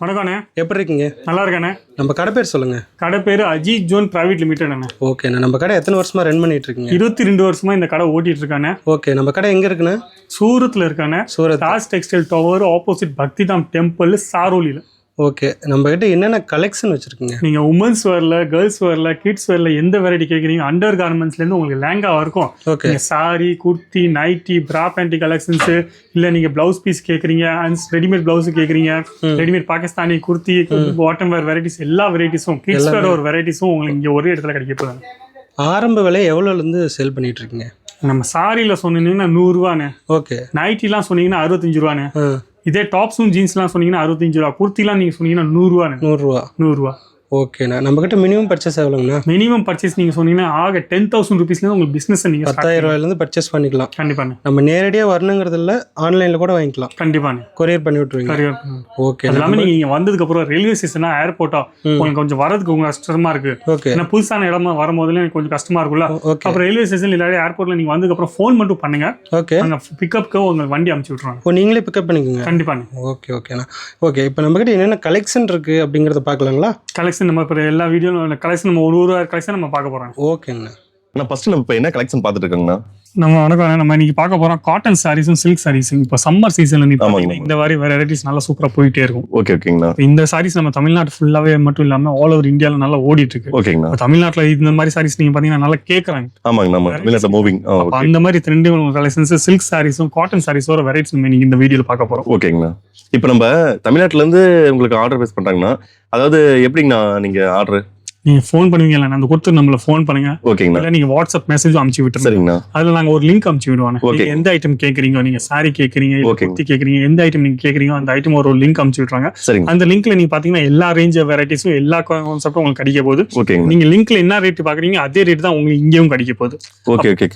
வணக்கண்ணே எப்படி இருக்கீங்க நல்லா இருக்கானே நம்ம கடை பேர் சொல்லுங்க. கடை பேர் அஜித் ஜோன் பிரைவேட் லிமிடெட் அண்ணே ஓகேண்ணா நம்ம கடை எத்தனை வருஷமா ரன் பண்ணிட்டு இருக்கீங்க இருபத்தி ரெண்டு வருஷமா இந்த கடை ஓட்டிட்டு இருக்கானே ஓகே நம்ம கடை எங்க இருக்குண்ணா? சூரத்தில் இருக்கானே Surat. Das textile tower opposite Bhaktidham temple சாரோலியில் okay நம்ம கிட்ட என்னென்ன கலெக்ஷன் வச்சிருக்கீங்க? நீங்கள் உமன்ஸ் வேர்ல கேர்ள்ஸ் வேர்ல கிட்ஸ் வேர்ல எந்த வெரைட்டி கேட்குறீங்க அண்டர் கார்மெண்ட்ஸ்லேருந்து உங்களுக்கு லேங்கா இருக்கும். ஓகே நீங்கள் sari kurti nightie bra panty collections இல்லை நீங்கள் ப்ளவுஸ் பீஸ் கேட்குறீங்க அண்ட் ரெடிமேட் ப்ளவுஸ் கேட்குறீங்க readymade Pakistani kurti bottom wear varieties எல்லா வெரைட்டிஸும் கிட்ஸ் வேர் ஒரு வெரைட்டிஸும் உங்களுக்கு இங்கே ஒரே இடத்துல கிடைக்க போகுது. ஆரம்ப விலை எவ்வளோல இருந்து சேல் பண்ணிட்டு இருக்கீங்க? நம்ம சாரியில் சொன்னீங்கன்னா நூறுரூவாண்ணே ஓகே நைட்டிலாம் சொன்னீங்கன்னா அறுபத்தஞ்சு ரூபாண்ணே. இதே டாப்ஸும் ஜீன்ஸ்லாம் சொன்னீங்கன்னா அறுபத்தஞ்சு ரூபா. குர்த்திலாம் நீங்கள் சொன்னீங்கன்னா நூறுரூவாண்ணே நூறுரூவா. நூறுரூவா. ஓகேண்ணா நம்ம கிட்ட மினிமம் பர்ச்சேஸ் எவ்வளோங்கண்ணா மினிமம் பர்ச்சேஸ் நீங்கள் சொன்னீங்கன்னா ஆக டென் தௌசண்ட் ருபீஸ்லேருந்து உங்களுக்கு பிஸ்னஸ் நீங்கள் பத்தாயிரம் ரூபாயிலேருந்து பர்ச்சேஸ் பண்ணிக்கலாம். கண்டிப்பாண்ணே நம்ம நேரடியாக வரணுங்கிறது இல்லை ஆன்லைனில் கூட வாங்கிக்கலாம். கண்டிப்பாண்ணே கொரியர் பண்ணி விட்ருவீங்க கரியர் ஓகே இல்லாமல் நீங்கள் இங்கே வந்ததுக்கப்புறம் ரயில்வே ஸ்டேஷனா ஏர்போர்ட்டா உங்களுக்கு கொஞ்சம் வரதுக்கு உங்களுக்கு கஷ்டமா இருக்கு. ஓகே ஏன்னா புதுசான இடமா வரும்போதுல எனக்கு கொஞ்சம் கஷ்டமா இருக்குல்ல ஓகே அப்புறம் ரயில்வே ஸ்டேஷன் இல்லாட்டி ஏர்போர்ட்ல நீங்க வந்ததுக்கப்புறம் ஃபோன் மட்டும் பண்ணுங்க. ஓகே நாங்கள் பிக்கப்க்கு உங்களுக்கு வண்டி அமுச்சு விட்ருவாங்க ஓ நீங்களே பிக்கப் பண்ணிக்கோங்க. கண்டிப்பாண்ணே ஓகே ஓகேண்ணா ஓகே இப்போ நம்மக்கிட்ட என்னென்ன கலெக்ஷன் இருக்குது அப்படிங்கிறத பார்க்கலாங்களா? கலெக்ஷன் நம்ம இப்போ எல்லா வீடியோ கலெக்ஷன் நம்ம ஒரு ஒரு கலெக்ஷன் நம்ம பார்க்க போறோம். ஓகேங்கண்ணா. நான் ஃபர்ஸ்ட் நம்ம இப்போ என்ன கலெக்ஷன் பார்த்துட்டு இருக்கோங்கண்ணா? நம்ம வணக்கம் நம்ம இன்னைக்கு பார்க்க போறோம் காட்டன் சாரீஸும் சில்க் சாரீஸும் இப்போ சம்மர் சீசன்ல நீ இந்த மாதிரி வெரைட்டிஸ் நல்லா சூப்பரா போயிட்டே இருக்கும். ஓகே ஓகேங்கண்ணா இந்த சாரீஸ் நம்ம தமிழ்நாடு ஃபுல்லாவே மட்டும் இல்லாம ஆல் ஓவர் இந்தியால நல்லா ஓடிட்டு இருக்கு. இப்ப தமிழ்நாட்டுல இந்த மாதிரி சாரீஸ் நீங்க பாத்தீங்கன்னா நல்லா கேக்குறாங்க. ஆமாங்க நம்ம மூவிங் அந்த மாதிரி ட்ரெண்டு கலெக்ஷன்ஸ் சில்க் சாரீஸும் காட்டன் சாரீஸோட வெரைட்டிஸ் நம்ம இன்னைக்கு இந்த வீடியோல பார்க்க போறோம். ஓகேங்கண்ணா இப்போ நம்ம தமிழ்நாட்டுல இருந்து உங்களுக்கு ஆர்டர் பேஸ் பண்றாங்கன்னா அதாவது எப்படிங்கண்ணா நீங்க ஆர்டர் நீங்க ஃபோன் பண்ணுவீங்கல்ல அந்த கொடுத்து நம்மள ஃபோன் பண்ணுங்க. ஓகேங்கண்ணா இல்ல நீங்க வாட்ஸ்அப் மெசேஜ் அமுச்சு விட்டுருங்க. சரிங்கண்ணா. அதுல நாங்க ஒரு லிங்க் அமுச்சு விடுவாங்க. நீங்க எந்த ஐட்டம் கேக்குறீங்க நீங்க சாரி Okay. குர்த்தி கேக்குறீங்க எந்த ஐட்டம் நீங்க கேக்குறீங்க அந்த ஐட்டம் ஒரு லிங்க் அமுச்சு விட்டுறாங்க சரிங்க. அந்த லிங்க்ல நீங்க பாத்தீங்கன்னா எல்லா ரேஞ்ச் வெரைட்டிஸும் எல்லா கான்செப்டும் உங்களுக்கு கிடைக்க போகுது. ஓகேங்கண்ணா நீங்க லிங்க்ல என்ன ரேட் பாக்குறீங்க அதே ரேட் தான் உங்களுக்கு இங்கேயும் கிடைக்க போகுது. ஓகே ஓகே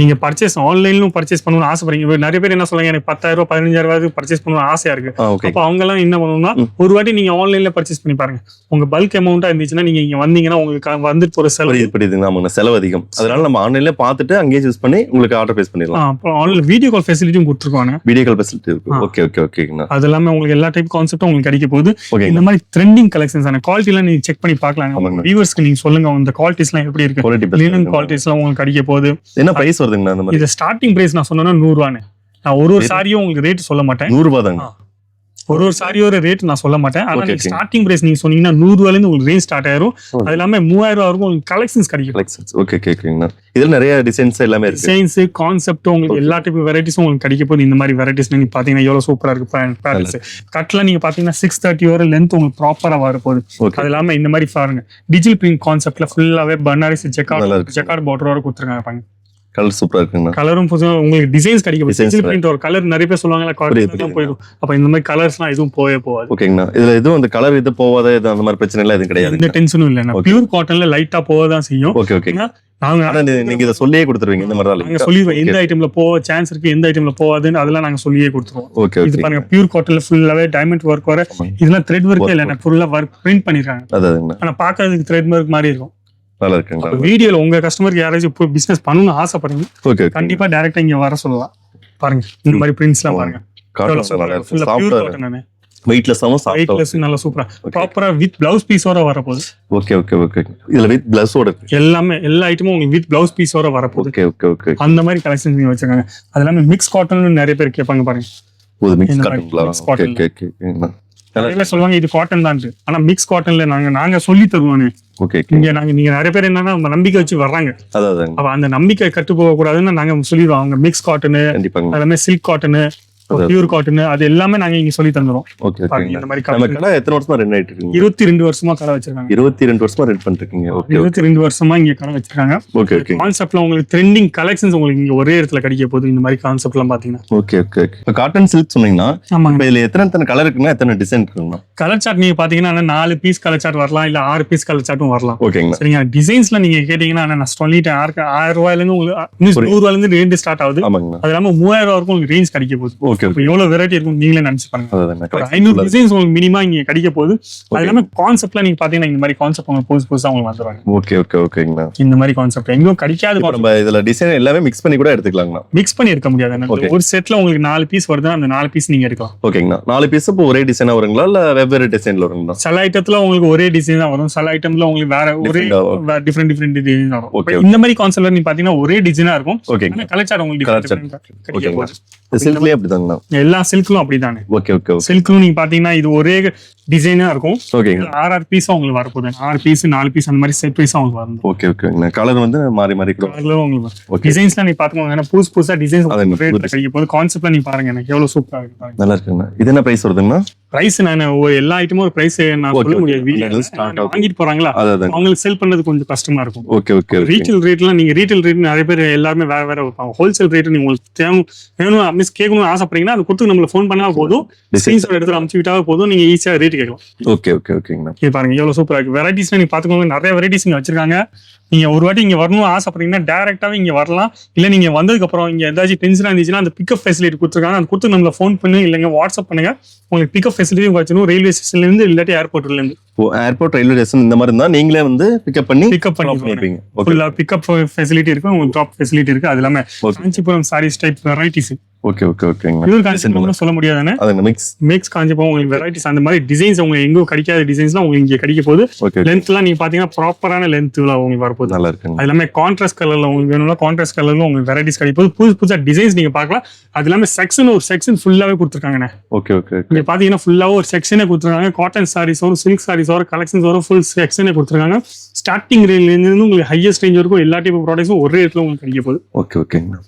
நீங்க பர்ச்சேஸ் ஆன்லைன்லயும் பர்ச்சேஸ் பண்ணணும்னு ஆசைப்படுறீங்க. நிறைய பேர் என்ன சொல்றாங்க எனக்கு பத்தாயிரம் ரூபாய் பதினஞ்சாயிரம் ரூபாய்க்கு பர்ச்சேஸ் பண்ணணும்னு ஆசையா இருக்கு. ஓகே அப்ப அவங்க எல்லாம் என்ன பண்ணணும்னா ஒரு வாட்டி நீங்க ஆன்லைன்ல பர்ச்சேஸ் பண்ணி பாருங்க. உங்க பல்க் அமௌண்டா இருந்துச்சுன்னா நீங்க இங்க வந்தீங்கன்னா உங்களுக்கு வந்துட்டு போற செலவு. ஆமாங்கண்ணா செலவு அதிகம். அதனால நம்ம ஆன்லைன்ல பார்த்துட்டு அங்கேயே சூஸ் பண்ணி உங்களுக்கு ஆர்டர் பேஸ் பண்ணிடலாம். அப்புறம் ஆன்லைன் வீடியோ கால் ஃபெசிலிட்டியும் கொடுத்துருக்காங்க வீடியோ கால் ஃபெசிலிட்டி இருக்கு. ஓகே ஓகே ஓகேங்கண்ணா அது எல்லாமே உங்களுக்கு எல்லா டைப் கான்செப்டும் உங்களுக்கு கிடைக்க போகுது. இந்த மாதிரி ட்ரெண்டிங் கலெக்ஷன்ஸ் ஆன குவாலிட்டி எல்லாம் நீங்க செக் பண்ணி பார்க்கலாம். வியூவர்ஸ்க்கு நீங்க சொல்லுங்க இந்த குவாலிட்டிஸ் எல்லாம் எப்படி இருக்கு? குவாலிட்டி லினன் பெஸ்ட் குவாலிட்டிஸ் எல்லாம் உங்களுக்கு கிடைக்க போகுது. என்ன பிரைஸ் வருதுங்கண்ணா இது ஸ்டார்டிங் பிரைஸ் நான் சொன்னேன்னா நூறு ரூபான்னு நான் ஒரு ஒரு சாரியும் உங்களுக்கு ரேட் சொல்ல மாட்டேன். நூறு ரூபாய் தாங்க ஒரு ஒரு சாரியோட ரேட் நான் சொல்ல மாட்டேன். ஆனா. ஸ்டார்டிங் பிரைஸ் நீங்க சொன்னீங்கன்னா நூறு ரூபாயில இருந்து உங்களுக்கு ரேஞ்ச் ஸ்டார்ட் ஆயிரும். அது இல்லாம மூவாயிரம் ரூபாய் வரைக்கும் உங்களுக்கு கலெக்ஷன்ஸ் கிடைக்கும். கலெக்ஷன்ஸ் ஓகே ஓகேங்கண்ணா இதுல நிறைய டிசைன்ஸ் எல்லாமே டிசைன்ஸ் கான்செப்ட் உங்களுக்கு எல்லா டைப் வெரைட்டிஸும் உங்களுக்கு கிடைக்க போகுது. இந்த மாதிரி வெரைட்டிஸ் நீங்க பாத்தீங்கன்னா எவ்வளவு சூப்பரா இருக்கு பேரண்ட்ஸ் கட்ல நீங்க பாத்தீங்கன்னா சிக்ஸ் தேர்ட்டி வரை லென்த் உங்களுக்கு ப்ராப்பரா வர போகுது அது இல்லாம இந்த மாதிரி பாருங்க டிஜிட்டல் பிரிண்ட் கான்செப்ட்ல ஃபுல்லாவே நல்லா ஜெக்கார்ட். ஜெக்கார்ட் பார்டர் வரை கொடுத்துருக்காங்க பாருங்க. கலர் சூப்பரா இருக்குங்கண்ணா. கலரும் புதுசா உங்களுக்கு டிசைன்ஸ் கிடைக்கும் டிஜிட்டல் பிரிண்ட் ஒரு கலர் நிறைய பேர் சொல்லுவாங்கல்ல. போயிடும் அப்ப இந்த மாதிரி கலர்ஸ்லாம் எதுவும் போயே போகாது ஓகேங்கண்ணா. இதுல எதுவும் அந்த கலர் இது போவாத இது அந்த மாதிரி பிரச்சனை எல்லாம் எதுவும் கிடையாது எந்த டென்ஷனும் இல்ல Okay. பியூர் காட்டன்ல லைட்டா போகதான் செய்யும். ஓகே ஓகே நாங்க நீங்க இதை சொல்லியே கொடுத்துருவீங்க இந்த மாதிரி நாங்க சொல்லிடுவோம். எந்த ஐட்டம்ல போக சான்ஸ் இருக்கு எந்த ஐட்டம்ல போகாதுன்னு அதெல்லாம் நாங்க சொல்லியே கொடுத்துருவோம். ஓகே இது பாருங்க பியூர் காட்டன்ல ஃபுல்லாவே டைமண்ட் ஒர்க் வர. இதெல்லாம் த்ரெட் ஒர்க்கே Work, இல்ல ஃபுல்லா ஒர்க் பிரிண்ட் பண்ணிருக்காங்க. ஆனா பாக்குறதுக்கு த்ரெட் ஒர்க் மாதிரி இருக்கும். நல்லா இருக்குங்களா வீடியோல உங்க கஸ்டமருக்கு யாராச்சும் இப்போ பிசினஸ் பண்ணணும்னு ஆசைப்படுறீங்க ஓகே கண்டிப்பா டைரக்டா இங்க வர சொல்லலாம். பாருங்க இந்த மாதிரி பிரிண்ட்ஸ் எல்லாம் பாருங்க. காட்டன் காட்டன் வெயிட்லெஸ்ஸாவும் வெயிட்லெஸ் நல்லா சூப்பரா ப்ராப்பரா வித் பிளவுஸ் பீஸோட வரப்போகுது. ஓகே ஓகே ஓகே இதுல வித் இருக்கு. எல்லாமே எல்லா ஐட்டமும் உங்களுக்கு வித் பிளவுஸ் பீஸோட வரப்போகுது. ஓகே ஓகே ஓகே அந்த மாதிரி கலெக்ஷன் நீங்க வச்சிருக்காங்க. அது எல்லாமே மிக்ஸ் காட்டன் நிறைய பேர் கேட்பாங்க பாருங்க. ஒரு மிக்ஸ் cotton. ஓகே ஓகே நிறைய சொல்லுவாங்க இது காட்டன் தான் ஆனா மிக்ஸ் காட்டன்ல நாங்க நாங்க சொல்லி தருவானே ஓகே இங்க நாங்க நீங்க நிறைய பேர் என்னன்னா நம்ம நம்பிக்கை வச்சு வர்றாங்க. அப்ப அந்த நம்பிக்கை கட்டு போக கூடாதுன்னு நாங்க சொல்லிடுவோம். அவங்க மிக்ஸ் காட்டனு எல்லாமே சில்க் காட்டனு. பியூர் காட்டன் அது எல்லாமே நாங்க இங்க சொல்லி தந்துரும் ஓகே இந்த மாதிரி. கடை எத்தனை வருஷமா ரன் ஆயிட்டு இருக்கீங்க இருபத்தி ரெண்டு வருஷமா கடை வச்சிருக்காங்க. இருபத்தி ரெண்டு வருஷமா ரன் பண்ணிட்டு இருக்கீங்க ஓகே இருபத்தி ரெண்டு வருஷமா இங்க கடை வச்சிருக்காங்க. ஓகே ஓகே கான்செப்ட்ல உங்களுக்கு ட்ரெண்டிங் கலெக்ஷன்ஸ் உங்களுக்கு இங்க ஒரே இடத்துல கிடைக்க போகுது இந்த மாதிரி கான்செப்ட் எல்லாம் பாத்தீங்கன்னா ஓகே ஓகே இப்போ காட்டன் சில்க் சொன்னீங்கன்னா ஆமாங்க. இப்போ இதுல எத்தனை எத்தனை கலர் இருக்குன்னா எத்தனை டிசைன் இருக்குங்கண்ணா? கலர் சார்ட் நீங்க பாத்தீங்கன்னா நாலு பீஸ் கலர் சார்ட் வரலாம் இல்ல ஆறு பீஸ் கலர் சார்ட்டும் வரலாம். ஓகேங்கண்ணா சரிங்க டிசைன்ஸ்ல நீங்க கேட்டீங்கன்னா நான் சொல்லிட்டேன் ஆயிரம் ரூபாயில இருந்து உங்களுக்கு. நூறு ரூபாயில இருந்து ரேஞ்சு ஸ்டார்ட் ஆகுது அது இல்லாம மூவாயிரம் ரூபாய் வரைக்கும் உங்களுக்கு ரேஞ்ச் கிடைக்க போகுது. ஓகே எவ்வளவு வெரைட்டி இருக்கும் நீங்களே நினைச்சு பாருங்க. ஐநூறு டிசைன்ஸ் உங்களுக்கு மினிமா இங்க கிடைக்க போகுது. அது இல்லாம கான்செப்ட்ல நீங்க பாத்தீங்கன்னா இந்த மாதிரி கான்செப்ட் உங்களுக்கு புதுசு புதுசா உங்களுக்கு வந்துருவாங்க. ஓகே ஓகே ஓகேங்கண்ணா இந்த மாதிரி கான்செப்ட் எங்கேயும் கிடைக்காத நம்ம இதுல டிசைன் எல்லாமே மிக்ஸ் பண்ணி கூட எடுத்துக்கலாங்கண்ணா. மிக்ஸ் பண்ணி எடுக்க முடியாது. ஒரு செட்ல உங்களுக்கு நாலு பீஸ் வருதுன்னா அந்த நாலு பீஸ் நீங்க எடுக்கலாம். ஓகேங்கண்ணா நாலு பீஸ் இப்போ ஒரே டிசைனா வருங்களா இல்ல வெவ்வேறு டிசைன்ல வருங்களா? சில ஐட்டத்துல உங்களுக்கு ஒரே டிசைன் தான் வரும். சில ஐட்டம்ல உங்களுக்கு வேற ஒரே டிஃப்ரெண்ட் டிஃப்ரெண்ட் டிசைன் வரும். இப்ப இந்த மாதிரி கான்செப்ட்ல நீங்க பாத்தீங்கன்னா ஒரே டிசைனா இருக்கும். ஆனா கலச்சாரம் உங்களுக்கு கிடைக்க ஓகேங்களா. சில்க்லயே அப்படிதாங்கண்ணா எல்லா சில்க்லும் அப்படிதானே? ஓகே ஓகே சில்க்லும் நீங்க பாத்தீங்கன்னா இது ஒரே டிசைனா இருக்கும். ஓகேங்க ஆறு ஆறு பீஸா உங்களுக்கு வரப்போகுது. ஆறு பீஸ் நாலு பீஸ் அந்த மாதிரி செட் பீஸா உங்களுக்கு வரும். ஓகே ஓகேங்கண்ணா கலர் வந்து மாறி மாறி கூட அதுல உங்களுக்கு டிசைன்ஸ்லாம் நீங்க பாத்துக்கோங்க ஏன்னா புதுசு புதுசா டிசைன்ஸ் அது என்ன ரேட்ல புதுசு. கிடைக்க போகுது கான்செப்ட்ல நீங்க பாருங்க. எனக்கு எவ்வளவு சூப்பரா இருக்கு நல்லா இருக்குங்கண்ணா இது என்ன பிரைஸ் வருதுங்கண்ணா? பிரைஸ் நான் ஒரு எல்லா ஐட்டமும் ஒரு பிரைஸ் நான் சொல்ல. முடியாது. வாங்கிட்டு போறாங்களா? அவங்களுக்கு செல் பண்றது கொஞ்சம் கஷ்டமா இருக்கும். ஓகே ஓகே ரீட்டைல் ரேட்லாம் நீங்க ரீட்டைல் ரேட் நிறைய பேர் எல்லாருமே வேற வேற வைப்பாங்க. ஹோல்சேல் ரேட் நீங்க உங்களுக்கு தேவை வேணும் மிஸ் கேட்கணும்னு ஆசைப்படுறீங்கன்னா அது கொடுத்து நம்மள ஃபோன் பண்ணா போதும். டிசைன் ஸ்கிரீன்ஷாட் எடுத்து அமுச்சு விட்டாவே போதும். நீங்க ஈஸியா ரேட் கேட்கலாம். ஓகே ஓகே ஓகேங்கண்ணா இது பாருங்க எவ்வளவு சூப்பரா இருக்கு. வெரைட்டிஸ் நீங்க பாத்துக்கோங்க நிறைய வெரைட்டிஸ் இங்க வச்சிருக்காங்க. நீங்க ஒரு வாட்டி இங்க வரணும் ஆசைப்படுறீங்கன்னா டேரக்டாவே இங்க வரலாம். இல்ல நீங்க வந்ததுக்கு அப்புறம் இங்க ஏதாச்சும் டென்ஷனா இருந்துச்சுன்னா அந்த பிக்கப் ஃபெசிலிட்டி கொடுத்துருக்காங்க. அது கொடுத்து நம்மள ஃபோன் பண்ணி இல்லைங்க வாட்ஸ்அப் பண்ணுங்க. உங்களுக்கு பிக்கப் ஃபெசிலிட்டி வச்சிடும் ரயில்வே ஸ்டேஷன்ல இருந்து இல்லாட்டி ஏர்போர்ட்ல இருந்து. ஓ ஏர்போர்ட் ரயில்வே ஸ்டேஷன் இந்த மாதிரி இருந்தா நீங்களே வந்து பிக்கப் பண்ணி பிக்கப் drop பண்ணி பண்ணிப்பீங்க. ஓகே ஃபுல்லா பிக்கப் ஃபெசிலிட்டி இருக்கு. உங்களுக்கு ட்ராப் ஃபெசிலிட்டி இருக்கு. அது இல்லாம. Kanchipuram sarees type varieties okay okay ஓகேங்கண்ணா பியூர் காஞ்சிபுரம் சொல்ல முடியாதானே? அதுங்க மிக்ஸ் மேக்ஸ் காஞ்சிபுரம் உங்களுக்கு வெரைட்டிஸ் அந்த மாதிரி டிசைன்ஸ் உங்களுக்கு எங்கேயும் கிடைக்காத டிசைன்ஸ்லாம் உங்களுக்கு இங்க கிடைக்க போகுது. ஓகே லென்த்லாம் நீங்க பாத்தீங்கன்னா ப்ராப்பரான லென்த்ல உங்களுக்கு வரப்போகுது. நல்லா இருக்குங்க. அது எல்லாமே கான்ட்ராஸ்ட் கலர்ல உங்களுக்கு வேணும்னா கான்ட்ராஸ்ட் கலர்ல உங்களுக்கு வெரைட்டிஸ் கிடைக்கும் புதுசு புதுசா டிசைன்ஸ் நீங்க பார்க்கலாம் அது இல்லாம செக்ஷன் ஒரு செக்ஷன் ஃபுல்லாவே கொடுத்துருக்காங்கண்ணே. ஓகே ஓகே நீங்க பாத்தீங்கன்னா ஃபுல்லாவே ஒரு செக்ஷனே கொடுத்துருக்காங்க. காட்டன் சாரீஸ் வரும் சில்க் சாரீஸ் வரும் கலெக்ஷன்ஸ் வரும் ஃபுல் செக்ஷனே கொடுத்துருக்காங்க. ஸ்டார்டிங் ரேஞ்ச்ல இருந்து உங்களுக்கு ஹையஸ்ட் ரேஞ்ச் வரைக்கும் எல்லா டைப் ப்ராடக்ட்ஸும் ஒரே இடத்துல உங்களுக்கு கிடைக்க போகுது. ஓகே ஓகேங்கண்ணா